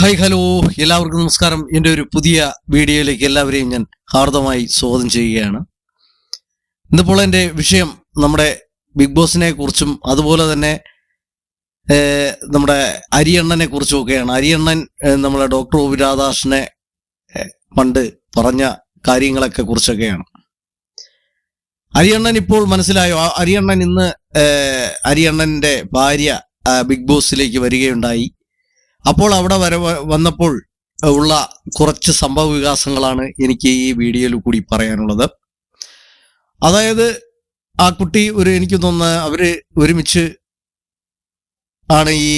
Hi hello. എല്ലാവർക്കും നമസ്കാരം. എന്റെ ഒരു പുതിയ വീഡിയോയിലേക്ക് എല്ലാവരെയും ഞാൻ ഹാർദമായി സ്വാഗതം ചെയ്യുകയാണ്. ഇന്നിപ്പോൾ എന്റെ വിഷയം നമ്മുടെ ബിഗ് ബോസിനെ കുറിച്ചും അതുപോലെ തന്നെ നമ്മുടെ അരിയണ്ണനെ കുറിച്ചും ഒക്കെയാണ്. അരിയണ്ണൻ നമ്മുടെ ഡോക്ടർ ഒ വി രാധാകൃഷ്ണനെ പണ്ട് പറഞ്ഞ കാര്യങ്ങളൊക്കെ കുറിച്ചൊക്കെയാണ്. അരിയണ്ണൻ ഇപ്പോൾ മനസ്സിലായോ? അരിയണ്ണൻ ഇന്ന് അരിയണ്ണന്റെ ഭാര്യ ബിഗ് ബോസിലേക്ക് വരികയുണ്ടായി. അപ്പോൾ അവിടെ വര വന്നപ്പോൾ ഉള്ള കുറച്ച് സംഭവ വികാസങ്ങളാണ് എനിക്ക് ഈ വീഡിയോയിൽ കൂടി പറയാനുള്ളത്. അതായത് ആ കുട്ടി ഒരു എനിക്ക് തോന്നുന്ന അവർ ഒരുമിച്ച് ആണ് ഈ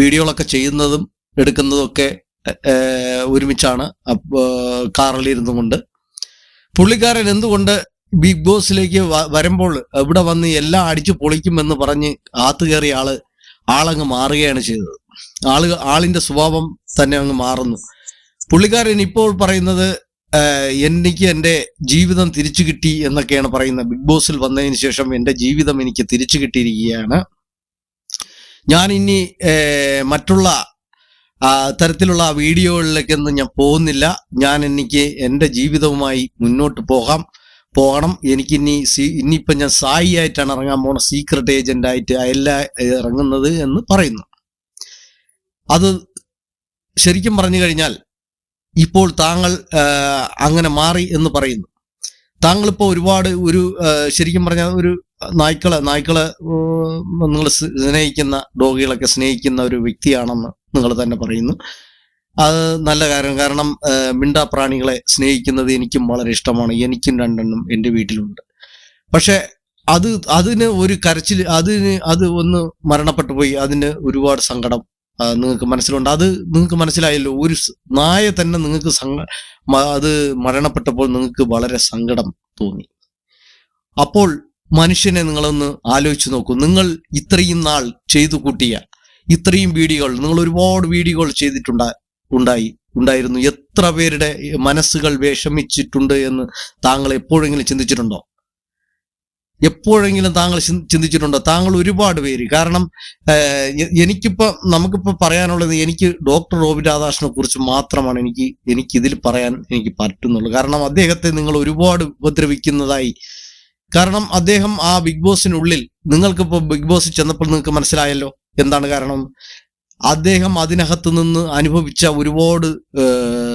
വീഡിയോകളൊക്കെ ചെയ്യുന്നതും എടുക്കുന്നതും ഒക്കെ ഒരുമിച്ചാണ് കാറിലിരുന്നു കൊണ്ട്. പുള്ളിക്കാരൻ എന്തുകൊണ്ട് ബിഗ് ബോസിലേക്ക് വരുമ്പോൾ ഇവിടെ വന്ന് എല്ലാം അടിച്ചു പൊളിക്കുമെന്ന് പറഞ്ഞ് ആത്തു ആൾ ആളങ്ങ് മാറുകയാണ് ചെയ്തത്. ആൾ ആളിന്റെ സ്വഭാവം തന്നെ അങ്ങ് മാറുന്നു. പുള്ളിക്കാരൻ ഇപ്പോൾ പറയുന്നത് എനിക്ക് എന്റെ ജീവിതം തിരിച്ചു കിട്ടി എന്നൊക്കെയാണ് പറയുന്നത്. ബിഗ് ബോസിൽ വന്നതിന് ശേഷം എന്റെ ജീവിതം എനിക്ക് തിരിച്ചു കിട്ടിയിരിക്കുകയാണ്. ഞാൻ ഇനി മറ്റുള്ള തരത്തിലുള്ള വീഡിയോകളിലേക്കൊന്നും ഞാൻ പോകുന്നില്ല. ഞാൻ എനിക്ക് എന്റെ ജീവിതവുമായി മുന്നോട്ട് പോകാം. പോകണം. എനിക്കിനി സീ ഇനിയിപ്പം ഞാൻ സായി ആയിട്ടാണ് ഇറങ്ങാൻ പോണ സീക്രട്ട് ഏജന്റ് ആയിട്ട് അല്ല ഇറങ്ങുന്നത് എന്ന് പറയുന്നു. അത് ശരിക്കും പറഞ്ഞു കഴിഞ്ഞാൽ ഇപ്പോൾ താങ്കൾ അങ്ങനെ മാറി എന്ന് പറയുന്നു. താങ്കളിപ്പോൾ ഒരുപാട് ഒരു ശരിക്കും പറഞ്ഞാൽ ഒരു നായ്ക്കളെ നായ്ക്കളെ നിങ്ങൾ സ്നേഹിക്കുന്ന ഡോഗികളൊക്കെ സ്നേഹിക്കുന്ന ഒരു വ്യക്തിയാണെന്ന് നിങ്ങൾ തന്നെ പറയുന്നു. അത് നല്ല കാര്യം. കാരണം മിണ്ടാ പ്രാണികളെ സ്നേഹിക്കുന്നത് എനിക്കും വളരെ ഇഷ്ടമാണ്. എനിക്കും രണ്ടെണ്ണം എന്റെ വീട്ടിലുണ്ട്. പക്ഷെ അത് അതിന് ഒരു കരച്ചിൽ അതിന് അത് ഒന്ന് മരണപ്പെട്ടു പോയി. അതിന് ഒരുപാട് സങ്കടം നിങ്ങൾക്ക് മനസ്സിലുണ്ട്. അത് നിങ്ങൾക്ക് മനസ്സിലായല്ലോ. ഒരു നായ തന്നെ നിങ്ങൾക്ക് സങ്ക അത് മരണപ്പെട്ടപ്പോൾ നിങ്ങൾക്ക് വളരെ സങ്കടം തോന്നി. അപ്പോൾ മനുഷ്യനെ നിങ്ങളൊന്ന് ആലോചിച്ച് നോക്കൂ. നിങ്ങൾ ഇത്രയും നാൾ ചെയ്തു കൂട്ടിയ ഇത്രയും വീഡിയോകൾ നിങ്ങൾ ഒരുപാട് വീഡിയോകൾ ചെയ്തിട്ടുണ്ടാ ഉണ്ടായി ഉണ്ടായിരുന്നു. എത്ര പേരുടെ മനസ്സുകൾ വിഷമിച്ചിട്ടുണ്ട് എന്ന് താങ്കൾ എപ്പോഴെങ്കിലും ചിന്തിച്ചിട്ടുണ്ടോ? എപ്പോഴെങ്കിലും താങ്കൾ ചിന്ത- ചിന്തിച്ചിട്ടുണ്ടോ? താങ്കൾ ഒരുപാട് പേര്. കാരണം എനിക്കിപ്പോൾ നമുക്കിപ്പോൾ പറയാനുള്ളത് എനിക്ക് ഡോക്ടർ റോബി രാധാകൃഷ്ണനെ കുറിച്ച് മാത്രമാണ് എനിക്ക് എനിക്ക് ഇതിൽ പറയാൻ എനിക്ക് പറ്റുന്നുള്ളൂ. കാരണം അദ്ദേഹത്തെ നിങ്ങൾ ഒരുപാട് ഉപദ്രവിക്കുന്നതായി. കാരണം അദ്ദേഹം ആ ബിഗ് ബോസിനുള്ളിൽ നിങ്ങൾക്കിപ്പോ ബിഗ് ബോസ് ചെന്നപ്പോൾ നിങ്ങൾക്ക് മനസ്സിലായല്ലോ എന്താണ് കാരണം? അദ്ദേഹം അതിനകത്ത് നിന്ന് അനുഭവിച്ച ഒരുപാട്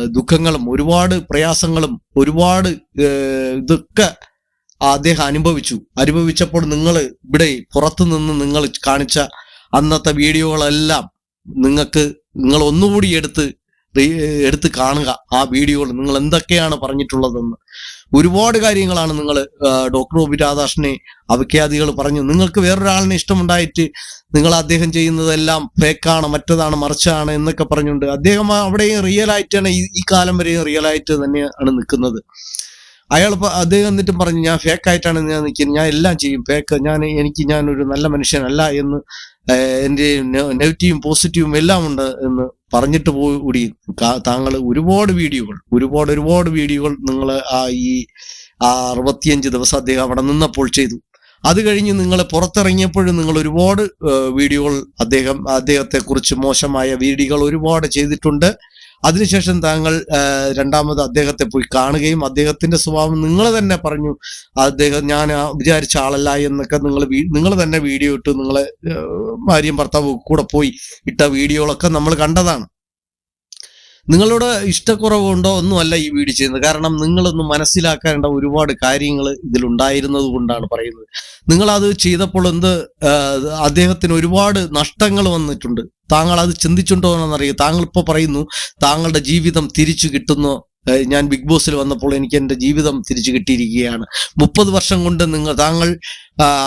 ദുഃഖങ്ങളും ഒരുപാട് പ്രയാസങ്ങളും ഒരുപാട് ഇതൊക്കെ അദ്ദേഹം അനുഭവിച്ചു. അനുഭവിച്ചപ്പോൾ നിങ്ങൾ ഇവിടെ പുറത്തു നിന്ന് നിങ്ങൾ കാണിച്ച അന്നത്തെ വീഡിയോകളെല്ലാം നിങ്ങൾക്ക് നിങ്ങൾ ഒന്നുകൂടി എടുത്ത് എടുത്ത് കാണുക. ആ വീഡിയോകൾ നിങ്ങൾ എന്തൊക്കെയാണ് പറഞ്ഞിട്ടുള്ളതെന്ന്. ഒരുപാട് കാര്യങ്ങളാണ് നിങ്ങൾ ഡോക്ടർ ഒ പി രാധാകൃഷ്ണനെ അവഖ്യാതികൾ പറഞ്ഞു. നിങ്ങൾക്ക് വേറൊരാളിനെ ഇഷ്ടമുണ്ടായിട്ട് നിങ്ങൾ അദ്ദേഹം ചെയ്യുന്നതെല്ലാം ഫേക്കാണ് മറ്റതാണ് മറിച്ചാണ് എന്നൊക്കെ പറഞ്ഞുകൊണ്ട് അദ്ദേഹം അവിടെയും റിയൽ ആയിട്ടാണ് ഈ കാലം വരെയും റിയൽ ആയിട്ട് തന്നെയാണ് നിൽക്കുന്നത്. അയാൾ അദ്ദേഹം എന്നിട്ടും പറഞ്ഞു ഞാൻ ഫേക്ക് ആയിട്ടാണ് ഞാൻ നിൽക്കുന്നത്. ഞാൻ എല്ലാം ചെയ്യും. ഫേക്ക് ഞാൻ എനിക്ക് ഞാൻ ഒരു നല്ല മനുഷ്യനല്ല എന്ന് എന്റെ നെഗറ്റീവും പോസിറ്റീവും എല്ലാം ഉണ്ട് എന്ന് പറഞ്ഞിട്ട് പോയി കൂടി. താങ്കൾ ഒരുപാട് വീഡിയോകൾ ഒരുപാട് ഒരുപാട് വീഡിയോകൾ നിങ്ങൾ ആ ഈ ആ അറുപത്തിയഞ്ച് ദിവസം അദ്ദേഹം അവിടെ നിന്നപ്പോൾ ചെയ്തു. അത് കഴിഞ്ഞ് നിങ്ങൾ പുറത്തിറങ്ങിയപ്പോഴും നിങ്ങൾ ഒരുപാട് വീഡിയോകൾ അദ്ദേഹം അദ്ദേഹത്തെ കുറിച്ച് മോശമായ വീഡിയോകൾ ഒരുപാട് ചെയ്തിട്ടുണ്ട്. അതിനുശേഷം താങ്കൾ രണ്ടാമത് അദ്ദേഹത്തെ പോയി കാണുകയും അദ്ദേഹത്തിന്റെ സ്വഭാവം നിങ്ങൾ തന്നെ പറഞ്ഞു അദ്ദേഹം ഞാൻ വിചാരിച്ച ആളല്ല എന്നൊക്കെ നിങ്ങൾ നിങ്ങൾ തന്നെ വീഡിയോ ഇട്ട് നിങ്ങളെ ഭാര്യയും ഭർത്താവും കൂടെ പോയി ഇട്ട വീഡിയോകളൊക്കെ നമ്മൾ കണ്ടതാണ്. നിങ്ങളുടെ ഇഷ്ടക്കുറവുണ്ടോ ഒന്നുമല്ല ഈ വീഡിയോ ചെയ്യുന്നത്. കാരണം നിങ്ങളൊന്ന് മനസ്സിലാക്കേണ്ട ഒരുപാട് കാര്യങ്ങൾ ഇതിലുണ്ടായിരുന്നത് കൊണ്ടാണ് പറയുന്നത്. നിങ്ങൾ അത് ചെയ്തപ്പോൾ എന്ത് അദ്ദേഹത്തിന് ഒരുപാട് നഷ്ടങ്ങൾ വന്നിട്ടുണ്ട്. താങ്കൾ അത് ചിന്തിച്ചുണ്ടോ എന്നറിയാം. താങ്കൾ ഇപ്പോൾ പറയുന്നു താങ്കളുടെ ജീവിതം തിരിച്ചു കിട്ടുന്നു ഞാൻ ബിഗ് ബോസിൽ വന്നപ്പോൾ എനിക്ക് എന്റെ ജീവിതം തിരിച്ചു കിട്ടിയിരിക്കുകയാണ്. മുപ്പത് വർഷം കൊണ്ട് നിങ്ങൾ താങ്കൾ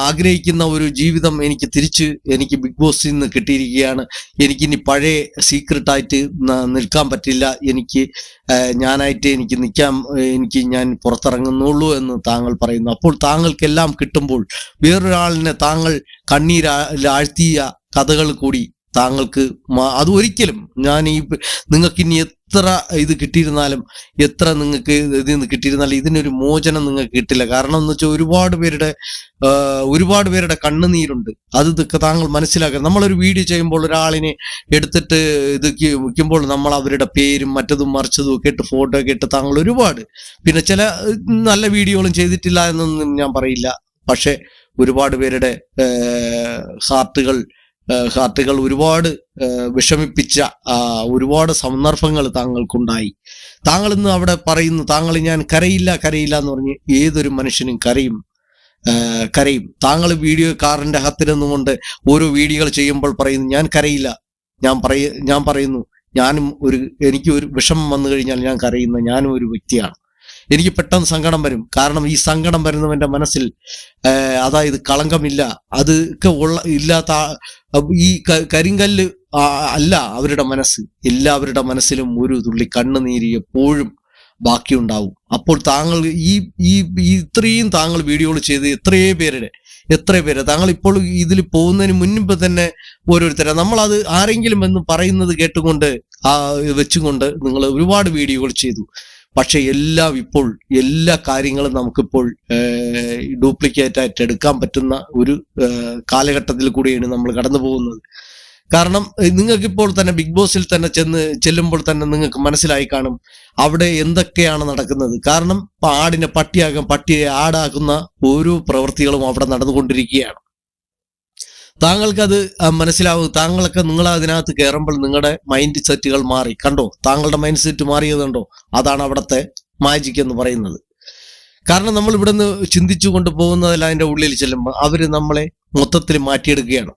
ആഗ്രഹിക്കുന്ന ഒരു ജീവിതം എനിക്ക് തിരിച്ച് എനിക്ക് ബിഗ് ബോസിൽ നിന്ന് കിട്ടിയിരിക്കുകയാണ്. എനിക്കിനി പഴയ സീക്രട്ടായിട്ട് നിൽക്കാൻ പറ്റില്ല. എനിക്ക് ഞാനായിട്ട് എനിക്ക് നിൽക്കാൻ എനിക്ക് ഞാൻ പുറത്തിറങ്ങുന്നുള്ളൂ എന്ന് താങ്കൾ പറയുന്നു. അപ്പോൾ താങ്കൾക്കെല്ലാം കിട്ടുമ്പോൾ വേറൊരാളിനെ താങ്കൾ കണ്ണീരാഴ്ത്തിയ കഥകൾ കൂടി താങ്കൾക്ക് അത് ഒരിക്കലും ഞാൻ ഈ നിങ്ങൾക്ക് ഇനി എത്ര ഇത് കിട്ടിയിരുന്നാലും എത്ര നിങ്ങൾക്ക് ഇതിൽ നിന്ന് കിട്ടിയിരുന്നാലും ഇതിനൊരു മോചനം നിങ്ങൾക്ക് കിട്ടില്ല. കാരണം എന്ന് വെച്ചാൽ ഒരുപാട് പേരുടെ ഒരുപാട് പേരുടെ കണ്ണുനീരുണ്ട്. അത് താങ്കൾ മനസ്സിലാക്കുക നമ്മളൊരു വീഡിയോ ചെയ്യുമ്പോൾ ഒരാളിനെ എടുത്തിട്ട് ഇത് വയ്ക്കുമ്പോൾ നമ്മൾ അവരുടെ പേരും മറ്റതും മറിച്ചതും ഒക്കെ ഇട്ട് ഫോട്ടോ ഒക്കെ ഇട്ട് താങ്കൾ ഒരുപാട്. പിന്നെ ചില നല്ല വീഡിയോകളും ചെയ്തിട്ടില്ല എന്നൊന്നും ഞാൻ പറയില്ല. പക്ഷെ ഒരുപാട് പേരുടെ ഹാർട്ടുകൾ ഹാർട്ടുകൾ ഒരുപാട് വിഷമിപ്പിച്ച ഒരുപാട് സന്ദർഭങ്ങൾ താങ്കൾക്കുണ്ടായി. താങ്കൾ ഇന്ന് അവിടെ പറയുന്നു താങ്കൾ ഞാൻ കരയില്ല കരയില്ല എന്ന് പറഞ്ഞ് ഏതൊരു മനുഷ്യനും കരയും കരയും. താങ്കൾ വീഡിയോ കാറിന്റെ അകത്തിരുന്നുകൊണ്ട് ഓരോ വീഡിയോകൾ ചെയ്യുമ്പോൾ പറയുന്നു ഞാൻ കരയില്ല ഞാൻ പറയ ഞാൻ പറയുന്നു ഞാനും ഒരു എനിക്ക് ഒരു വിഷമം വന്നു കഴിഞ്ഞാൽ ഞാൻ കരയുന്ന ഞാനും ഒരു വ്യക്തിയാണ്. എനിക്ക് പെട്ടെന്ന് സങ്കടം വരും. കാരണം ഈ സങ്കടം വരുന്നവന്റെ മനസ്സിൽ അതായത് കളങ്കമില്ല. അത് ഒക്കെ ഉള്ള ഇല്ലാത്ത ഈ കരിങ്കല്ല് അല്ല അവരുടെ മനസ്സ്. എല്ലാവരുടെ മനസ്സിലും ഒരു തുള്ളി കണ്ണുനീര് എപ്പോഴും ബാക്കിയുണ്ടാവും. അപ്പോൾ താങ്കൾ ഈ ഈ ഇത്രയും താങ്കൾ വീഡിയോകൾ ചെയ്ത് എത്രയേ പേരുടെ എത്ര പേര് താങ്കൾ ഇപ്പോൾ ഇതിൽ പോകുന്നതിന് മുൻപ് തന്നെ ഓരോരുത്തരെ നമ്മളത് ആരെങ്കിലും എന്ന് പറയുന്നത് കേട്ടുകൊണ്ട് ആ വെച്ചുകൊണ്ട് നിങ്ങൾ ഒരുപാട് വീഡിയോകൾ ചെയ്തു. പക്ഷെ എല്ലാം ഇപ്പോൾ എല്ലാ കാര്യങ്ങളും നമുക്കിപ്പോൾ ഡ്യൂപ്ലിക്കേറ്റ് ആയിട്ട് എടുക്കാൻ പറ്റുന്ന ഒരു കാലഘട്ടത്തിൽ കൂടിയാണ് നമ്മൾ കടന്നു പോകുന്നത്. കാരണം നിങ്ങൾക്കിപ്പോൾ തന്നെ ബിഗ് ബോസിൽ തന്നെ ചെന്ന് ചെല്ലുമ്പോൾ തന്നെ നിങ്ങൾക്ക് മനസ്സിലായി കാണും അവിടെ എന്തൊക്കെയാണ് നടക്കുന്നത്. കാരണം ആടിനെ പട്ടിയാക്കാൻ പട്ടിയെ ആടാക്കുന്ന ഓരോ പ്രവൃത്തികളും അവിടെ നടന്നുകൊണ്ടിരിക്കുകയാണ്. താങ്കൾക്കത് മനസ്സിലാവും. താങ്കളൊക്കെ നിങ്ങൾ അതിനകത്ത് കയറുമ്പോൾ നിങ്ങളുടെ മൈൻഡ് സെറ്റുകൾ മാറി. കണ്ടോ? താങ്കളുടെ മൈൻഡ് സെറ്റ് മാറിയത് കണ്ടോ? അതാണ് അവിടുത്തെ മാജിക് എന്ന് പറയുന്നത്. കാരണം നമ്മൾ ഇവിടെ നിന്ന് ചിന്തിച്ചു കൊണ്ട് പോകുന്നതിൽ അതിന്റെ ഉള്ളിൽ ചെല്ലുമ്പോൾ അവർ നമ്മളെ മൊത്തത്തിൽ മാറ്റിയെടുക്കുകയാണ്.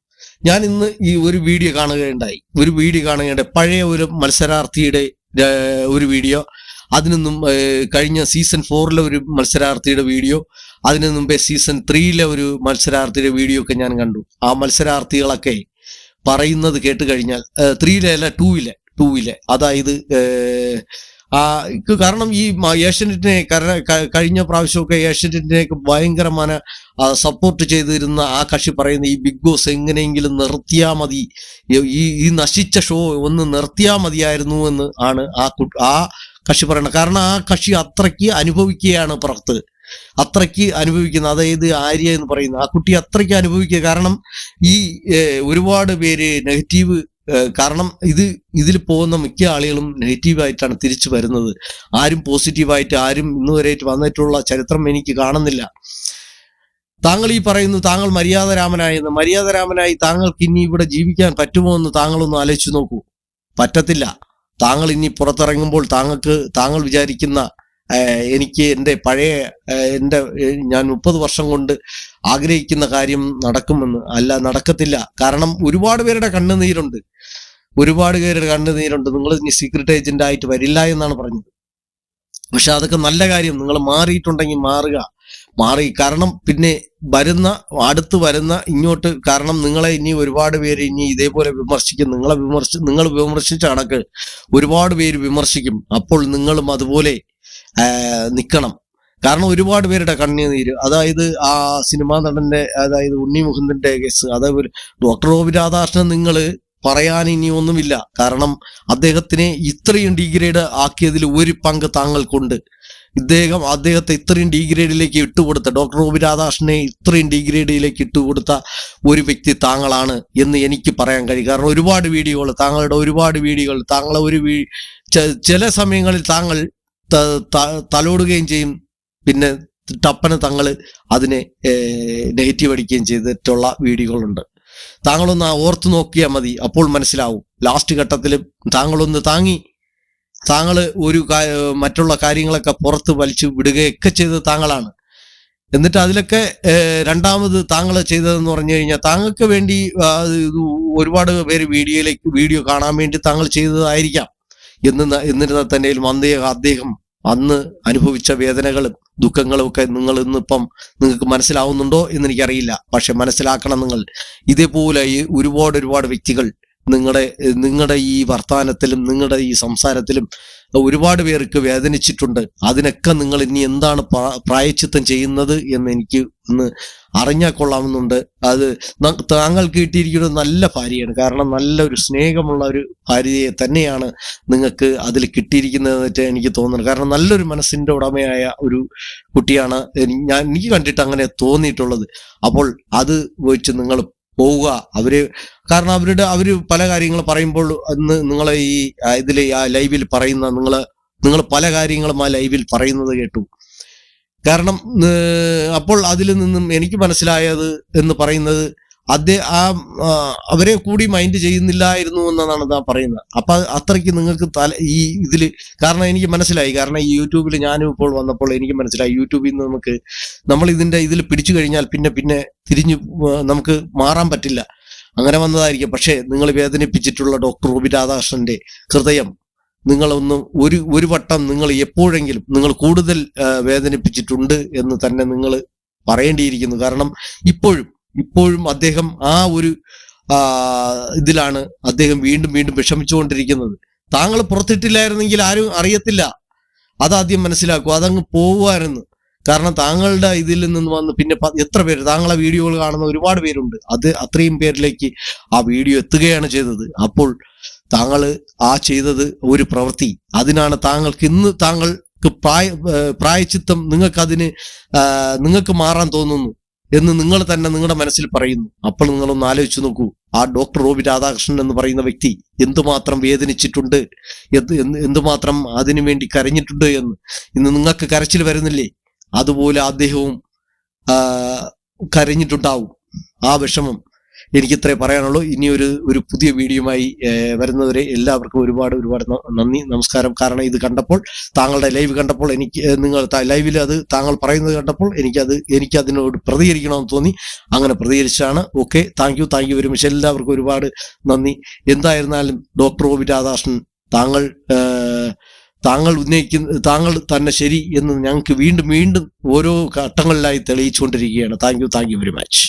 ഞാൻ ഇന്ന് ഈ ഒരു വീഡിയോ കാണുകയുണ്ടായി. ഒരു വീഡിയോ കാണുകയുണ്ടായി. പഴയ ഒരു മത്സരാർത്ഥിയുടെ ഒരു വീഡിയോ. അതിനൊന്നും കഴിഞ്ഞ സീസൺ ഫോറിലെ ഒരു മത്സരാർത്ഥിയുടെ വീഡിയോ. അതിനു മുമ്പേ സീസൺ ത്രീയിലെ ഒരു മത്സരാർത്ഥിയുടെ വീഡിയോ ഒക്കെ ഞാൻ കണ്ടു. ആ മത്സരാർത്ഥികളൊക്കെ പറയുന്നത് കേട്ട് കഴിഞ്ഞാൽ ത്രീയിലെ അല്ല ടൂവിലെ ടൂവിലെ അതായത് ആ കാരണം ഈ ഏഷ്യന്റിനെ കഴിഞ്ഞ പ്രാവശ്യമൊക്കെ ഏഷ്യന്റിനെ ഭയങ്കരമായ സപ്പോർട്ട് ചെയ്തിരുന്ന ആ കക്ഷി പറയുന്ന ഈ ബിഗ് ബോസ് എങ്ങനെയെങ്കിലും നിർത്തിയാ മതി. ഈ- ഈ നശിച്ച ഷോ ഒന്ന് നിർത്തിയാ മതിയായിരുന്നു എന്ന് ആണ് ആ ആ കക്ഷി പറയുന്നത്. കാരണം ആ കക്ഷി അത്രയ്ക്ക് അനുഭവിക്കുകയാണ് പുറത്ത്. അത്രയ്ക്ക് അനുഭവിക്കുന്ന അതായത് ആര്യ എന്ന് പറയുന്ന ആ കുട്ടി അത്രയ്ക്ക് അനുഭവിക്കുക. കാരണം ഈ ഒരുപാട് പേര് നെഗറ്റീവ് കാരണം ഇത് ഇതിൽ പോകുന്ന മിക്ക ആളുകളും നെഗറ്റീവായിട്ടാണ് തിരിച്ചു വരുന്നത്. ആരും പോസിറ്റീവായിട്ട് ആരും ഇന്നുവരെയായിട്ട് വന്നിട്ടുള്ള ചരിത്രം എനിക്ക് കാണുന്നില്ല. താങ്കൾ ഈ പറയുന്നു താങ്കൾ മര്യാദരാമനായെന്ന് മര്യാദരാമനായി താങ്കൾക്ക് ഇനി ഇവിടെ ജീവിക്കാൻ പറ്റുമോ എന്ന് താങ്കളൊന്ന് ആലോചിച്ചു നോക്കൂ. പറ്റത്തില്ല. താങ്കൾ ഇനി പുറത്തിറങ്ങുമ്പോൾ താങ്കൾക്ക് താങ്കൾ വിചാരിക്കുന്ന എനിക്ക് എന്റെ പഴയ എന്റെ ഞാൻ മുപ്പത് വർഷം കൊണ്ട് ആഗ്രഹിക്കുന്ന കാര്യം നടക്കുമെന്ന്. അല്ല നടക്കത്തില്ല. കാരണം ഒരുപാട് പേരുടെ കണ്ണുനീരുണ്ട്. ഒരുപാട് പേരുടെ കണ്ണുനീരുണ്ട്. നിങ്ങൾ ഇനി സീക്രട്ട് ഏജന്റ് ആയിട്ട് വരില്ല എന്നാണ് പറഞ്ഞത്. പക്ഷെ അതൊക്കെ നല്ല കാര്യം. നിങ്ങൾ മാറിയിട്ടുണ്ടെങ്കിൽ മാറുക. മാറി. കാരണം പിന്നെ വരുന്ന അടുത്ത് വരുന്ന ഇങ്ങോട്ട് കാരണം നിങ്ങളെ ഇനി ഒരുപാട് പേര് ഇനി ഇതേപോലെ വിമർശിക്കും. നിങ്ങളെ വിമർശി നിങ്ങൾ വിമർശിച്ച കണക്ക് ഒരുപാട് പേര് വിമർശിക്കും. അപ്പോൾ നിങ്ങളും അതുപോലെ നിൽക്കണം കാരണം ഒരുപാട് പേരുടെ കണ്ണുനീര് അതായത് ആ സിനിമാ നടന്റെ അതായത് ഉണ്ണി മുകുന്ദന്റെ കേസ് അതേപോലെ ഡോക്ടർ ഒ രാധാകൃഷ്ണൻ നിങ്ങൾ പറയാൻ ഇനി ഒന്നുമില്ല കാരണം അദ്ദേഹത്തിനെ ഇത്രയും ഡിഗ്രേഡ് ആക്കിയതിൽ ഒരു പങ്ക് താങ്കൾക്കുണ്ട്. ഇദ്ദേഹം അദ്ദേഹത്തെ ഇത്രയും ഡിഗ്രേഡിലേക്ക് ഇട്ടുകൊടുത്ത ഡോക്ടർ ഒ രാധാകൃഷ്ണനെ ഇത്രയും ഡിഗ്രേഡിലേക്ക് ഇട്ടുകൊടുത്ത ഒരു വ്യക്തി താങ്കളാണ് എന്ന് എനിക്ക് പറയാൻ കഴിയും. കാരണം ഒരുപാട് വീഡിയോകൾ താങ്കളുടെ ഒരുപാട് വീഡിയോകൾ താങ്കളെ ഒരു ചില സമയങ്ങളിൽ താങ്കൾ തലോടുകയും ചെയ്യും. പിന്നെ ടപ്പന് തങ്ങൾ അതിനെ നെഗറ്റീവ് അടിക്കുകയും ചെയ്തിട്ടുള്ള വീഡിയോകളുണ്ട്. താങ്കളൊന്ന് ഓർത്ത് നോക്കിയാൽ മതി. അപ്പോൾ മനസ്സിലാവും. ലാസ്റ്റ് ഘട്ടത്തിൽ താങ്കളൊന്ന് താങ്ങി. താങ്കൾ ഒരു മറ്റുള്ള കാര്യങ്ങളൊക്കെ പുറത്ത് വലിച്ചു വിടുകയൊക്കെ ചെയ്തത് താങ്കളാണ്. എന്നിട്ട് അതിലൊക്കെ രണ്ടാമത് താങ്കൾ ചെയ്തതെന്ന് പറഞ്ഞു കഴിഞ്ഞാൽ താങ്കൾക്ക് വേണ്ടി ഒരുപാട് പേര് വീഡിയോയിലേക്ക് വീഡിയോ കാണാൻ വേണ്ടി താങ്കൾ ചെയ്തതായിരിക്കാം. എന്ന് എന്നിരുന്ന തന്നെയും അദ്ദേഹം അദ്ദേഹം അന്ന് അനുഭവിച്ച വേദനകളും ദുഃഖങ്ങളും ഒക്കെ നിങ്ങൾ ഇന്നിപ്പം നിങ്ങൾക്ക് മനസ്സിലാവുന്നുണ്ടോ എന്ന് എനിക്കറിയില്ല. പക്ഷെ മനസ്സിലാക്കണം നിങ്ങൾ. ഇതേപോലെ ഒരുപാട് ഒരുപാട് വ്യക്തികൾ നിങ്ങളുടെ നിങ്ങളുടെ ഈ വർത്തമാനത്തിലും നിങ്ങളുടെ ഈ സംസാരത്തിലും ഒരുപാട് പേർക്ക് വേദനിച്ചിട്ടുണ്ട്. അതിനൊക്കെ നിങ്ങൾ ഇനി എന്താണ് പ്രാ- പ്രായച്ചിത്തം ചെയ്യുന്നത് എന്ന് എനിക്ക് ഒന്ന് അറിഞ്ഞാൽ കൊള്ളാമെന്നുണ്ട് അത് താങ്കൾ താങ്കൾക്ക് കിട്ടിയിരിക്കുന്നത് നല്ല ഭാര്യയാണ്. കാരണം നല്ലൊരു സ്നേഹമുള്ള ഒരു ഭാര്യയെ തന്നെയാണ് നിങ്ങൾക്ക് അതിൽ കിട്ടിയിരിക്കുന്നതെന്നിട്ട് എനിക്ക് തോന്നുന്നത് കാരണം നല്ലൊരു മനസ്സിന്റെ ഉടമയായ ഒരു കുട്ടിയാണ് ഞാൻ എനിക്ക് കണ്ടിട്ട് അങ്ങനെ തോന്നിയിട്ടുള്ളത്. അപ്പോൾ അത് വെച്ച് നിങ്ങൾ പോവുക. അവർ കാരണം അവരുടെ അവർ പല കാര്യങ്ങൾ പറയുമ്പോൾ അന്ന് നിങ്ങളെ ഈ ഇതിൽ ആ ലൈവിൽ പറയുന്ന നിങ്ങൾ നിങ്ങൾ പല കാര്യങ്ങളും ആ ലൈവിൽ പറയുന്നത് കേട്ടു. കാരണം അപ്പോൾ അതിൽ നിന്നും എനിക്ക് മനസ്സിലായത് എന്ന് പറയുന്നത് അദ്ദേഹം ആ അവരെ കൂടി മൈൻഡ് ചെയ്യുന്നില്ലായിരുന്നു എന്നാണ് താൻ പറയുന്നത്. അപ്പൊ അത് അത്രയ്ക്ക് നിങ്ങൾക്ക് തല ഈ ഇതിൽ കാരണം എനിക്ക് മനസ്സിലായി. കാരണം ഈ യൂട്യൂബിൽ ഞാനും ഇപ്പോൾ വന്നപ്പോൾ എനിക്ക് മനസ്സിലായി. യൂട്യൂബിൽ നിന്ന് നമുക്ക് നമ്മൾ ഇതിന്റെ ഇതിൽ പിടിച്ചു കഴിഞ്ഞാൽ പിന്നെ പിന്നെ തിരിഞ്ഞു നമുക്ക് മാറാൻ പറ്റില്ല. അങ്ങനെ വന്നതായിരിക്കും. പക്ഷേ നിങ്ങൾ വേദനിപ്പിച്ചിട്ടുള്ള ഡോക്ടർ റൂബി രാധാകൃഷ്ണന്റെ ഹൃദയം നിങ്ങളൊന്ന് ഒരു ഒരു വട്ടം നിങ്ങൾ എപ്പോഴെങ്കിലും നിങ്ങൾ കൂടുതൽ വേദനിപ്പിച്ചിട്ടുണ്ട് എന്ന് തന്നെ നിങ്ങൾ പറയേണ്ടിയിരിക്കുന്നു. കാരണം ഇപ്പോഴും ഇപ്പോഴും അദ്ദേഹം ആ ഒരു ഇതിലാണ് അദ്ദേഹം വീണ്ടും വീണ്ടും വിഷമിച്ചുകൊണ്ടിരിക്കുന്നത്. താങ്കൾ പുറത്തിട്ടില്ലായിരുന്നെങ്കിൽ ആരും അറിയത്തില്ല. അതാദ്യം മനസ്സിലാക്കൂ അതങ്ങ് പോകുമായിരുന്നു കാരണം താങ്കളുടെ ഇതിൽ നിന്ന് വന്ന് പിന്നെ എത്ര പേര് താങ്കളെ വീഡിയോകൾ കാണുന്ന ഒരുപാട് പേരുണ്ട്. അത് അത്രയും പേരിലേക്ക് ആ വീഡിയോ എത്തുകയാണ് ചെയ്തത്. അപ്പോൾ താങ്കൾ ആ ചെയ്തത് ഒരു പ്രവൃത്തി. അതിനാണ് താങ്കൾക്ക് ഇന്ന് താങ്കൾക്ക് പ്രായ പ്രായച്ചിത്തം നിങ്ങൾക്ക് അതിന് നിങ്ങൾക്ക് മാറാൻ തോന്നുന്നു. എന്ന് നിങ്ങൾ തന്നെ നിങ്ങളുടെ മനസ്സിൽ പറയുന്നു. അപ്പോൾ നിങ്ങളൊന്ന് ആലോചിച്ചു നോക്കൂ. ആ ഡോക്ടർ റോബി രാധാകൃഷ്ണൻ എന്ന് പറയുന്ന വ്യക്തി എന്തുമാത്രം വേദനിച്ചിട്ടുണ്ട്? എന്ത് എന്ത് എന്തുമാത്രം അതിനു വേണ്ടി കരഞ്ഞിട്ടുണ്ട് എന്ന്. ഇന്ന് നിങ്ങൾക്ക് കരച്ചിൽ വരുന്നില്ലേ? അതുപോലെ അദ്ദേഹവും കരഞ്ഞിട്ടുണ്ടാവും. ആ വിഷമം. എനിക്ക് ഇത്രേ പറയാനുള്ളൂ. ഇനി ഒരു ഒരു പുതിയ വീഡിയോയുമായി വരുന്നവരെ എല്ലാവർക്കും ഒരുപാട് ഒരുപാട് നന്ദി നമസ്കാരം. കാരണം ഇത് കണ്ടപ്പോൾ താങ്കളുടെ ലൈവ് കണ്ടപ്പോൾ എനിക്ക് നിങ്ങൾ ലൈവിൽ അത് താങ്കൾ പറയുന്നത് കണ്ടപ്പോൾ എനിക്കത് എനിക്കതിനോട് പ്രതികരിക്കണമെന്ന് തോന്നി. അങ്ങനെ പ്രതികരിച്ചാണ് okay thank you thank you very much. എല്ലാവർക്കും ഒരുപാട് നന്ദി. എന്തായിരുന്നാലും ഡോക്ടർ ഒ രാധാകൃഷ്ണൻ താങ്കൾ താങ്കൾ ഉന്നയിക്കുന്ന താങ്കൾ തന്നെ ശരി എന്ന് ഞങ്ങൾക്ക് വീണ്ടും വീണ്ടും ഓരോ ഘട്ടങ്ങളിലായി തെളിയിച്ചുകൊണ്ടിരിക്കുകയാണ്. Thank you thank you very much.